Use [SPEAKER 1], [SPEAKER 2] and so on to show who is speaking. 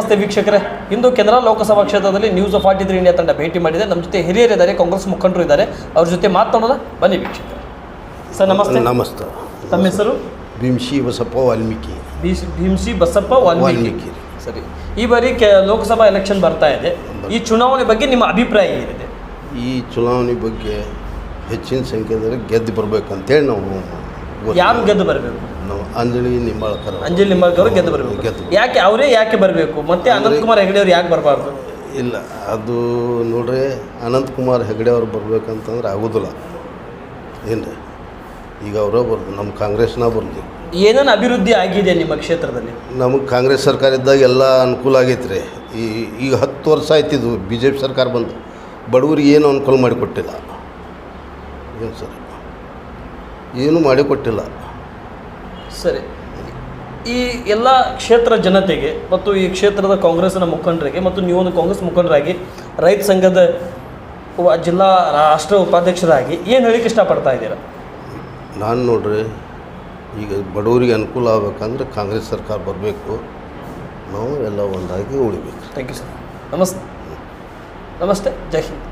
[SPEAKER 1] ನಮಸ್ತೆ ವೀಕ್ಷಕರೇ. ಇಂದು ಕೆನರಾ ಲೋಕಸಭಾ ಕ್ಷೇತ್ರದಲ್ಲಿ ನ್ಯೂಸ್ ಫಾರ್ಟಿ ತ್ರೀ ಇಂಡಿಯಾ ತಂಡ ಭೇಟಿ ಮಾಡಿದೆ. ನಮ್ಮ ಜೊತೆ ಹಿರಿಯರಿದ್ದಾರೆ ಕಾಂಗ್ರೆಸ್ ಮುಖಂಡರು ಇದ್ದಾರೆ. ಅವ್ರ ಜೊತೆ ಮಾತನಾಡೋಣ. ಬನ್ನಿ ವೀಕ್ಷಕರೇ. ಸರ್ ನಮಸ್ತೆ.
[SPEAKER 2] ನಮಸ್ತೆ.
[SPEAKER 1] ತಮ್ಮ ಹೆಸರು?
[SPEAKER 2] ಭೀಮ್ಸಿ ಬಸಪ್ಪ ವಾಲ್ಮೀಕಿ.
[SPEAKER 1] ಭೀಮ್ಸಿ ಬಸಪ್ಪ ವಾಲ್ಮೀಕಿ. ಸರಿ. ಈ ಬಾರಿ ಕೆ ಲೋಕಸಭಾ ಎಲೆಕ್ಷನ್ ಬರ್ತಾ ಇದೆ. ಈ ಚುನಾವಣೆ ಬಗ್ಗೆ ನಿಮ್ಮ ಅಭಿಪ್ರಾಯ ಏನಿದೆ?
[SPEAKER 2] ಈ ಚುನಾವಣೆ ಬಗ್ಗೆ ಹೆಚ್ಚಿನ ಸಂಖ್ಯೆಯಲ್ಲಿ ಗೆದ್ದು ಬರಬೇಕಂತೇಳಿ ನಾವು
[SPEAKER 1] ಯಾರು ಗೆದ್ದು ಬರಬೇಕು?
[SPEAKER 2] ನಾವು ಅಂಜಲಿ ನಿಂಬಾಳ್ಕರ್
[SPEAKER 1] ಅಂಜಲಿ ನಿಂಬಾಳ್ಕರ್ ಗೆದ್ದು ಬರಬೇಕು. ಯಾಕೆ ಅವರೇ ಯಾಕೆ ಬರಬೇಕು? ಮತ್ತೆ ಅನಂತ್ ಕುಮಾರ್ ಹೆಗಡೆ ಅವ್ರು ಯಾಕೆ ಬರಬಾರ್ದು?
[SPEAKER 2] ಇಲ್ಲ ಅದು ನೋಡ್ರಿ ಅನಂತಕುಮಾರ್ ಹೆಗಡೆ ಅವ್ರು ಬರ್ಬೇಕಂತಂದ್ರೆ ಆಗೋದಿಲ್ಲ. ಏನು ರೀ ಈಗ ಅವರೇ ಬರ್ದು ನಮ್ಮ ಕಾಂಗ್ರೆಸ್ನ ಬರ್ದು.
[SPEAKER 1] ಏನೇನು ಅಭಿವೃದ್ಧಿ ಆಗಿದೆ ನಿಮ್ಮ ಕ್ಷೇತ್ರದಲ್ಲಿ?
[SPEAKER 2] ನಮಗೆ ಕಾಂಗ್ರೆಸ್ ಸರ್ಕಾರ ಇದ್ದಾಗ ಎಲ್ಲ ಅನುಕೂಲ ಆಗೈತೆ ರೀ. ಈ ಈಗ ಹತ್ತು ವರ್ಷ ಆಯ್ತಿದ್ವು ಬಿ ಜೆ ಪಿ ಸರ್ಕಾರ ಬಂದು. ಬಡವರಿಗೆ ಏನು ಅನುಕೂಲ ಮಾಡಿಕೊಟ್ಟಿಲ್ಲ. ಏನು ಸರ್? ಏನು ಮಾಡಿಕೊಟ್ಟಿಲ್ಲ
[SPEAKER 1] ಸರಿ. ಈ ಎಲ್ಲ ಕ್ಷೇತ್ರ ಜನತೆಗೆ ಮತ್ತು ಈ ಕ್ಷೇತ್ರದ ಕಾಂಗ್ರೆಸ್ನ ಮುಖಂಡರಿಗೆ ಮತ್ತು ನೀವೊಂದು ಕಾಂಗ್ರೆಸ್ ಮುಖಂಡರಾಗಿ ರೈತ ಸಂಘದ ಜಿಲ್ಲಾ ರಾಷ್ಟ್ರ ಉಪಾಧ್ಯಕ್ಷರಾಗಿ ಏನು ಹೇಳಿಕ್ಕೆ ಇಷ್ಟಪಡ್ತಾ ಇದ್ದೀರಾ?
[SPEAKER 2] ನಾನು ನೋಡ್ರಿ ಈಗ ಬಡವರಿಗೆ ಅನುಕೂಲ ಆಗಬೇಕಂದ್ರೆ ಕಾಂಗ್ರೆಸ್ ಸರ್ಕಾರ ಬರಬೇಕು. ನಾವು ಎಲ್ಲ ಒಂದಾಗಿ ಉಳಿಬೇಕು.
[SPEAKER 1] ಥ್ಯಾಂಕ್ ಯು ಸರ್ ನಮಸ್ತೆ. ನಮಸ್ತೆ. ಜೈ ಹಿಂದ್.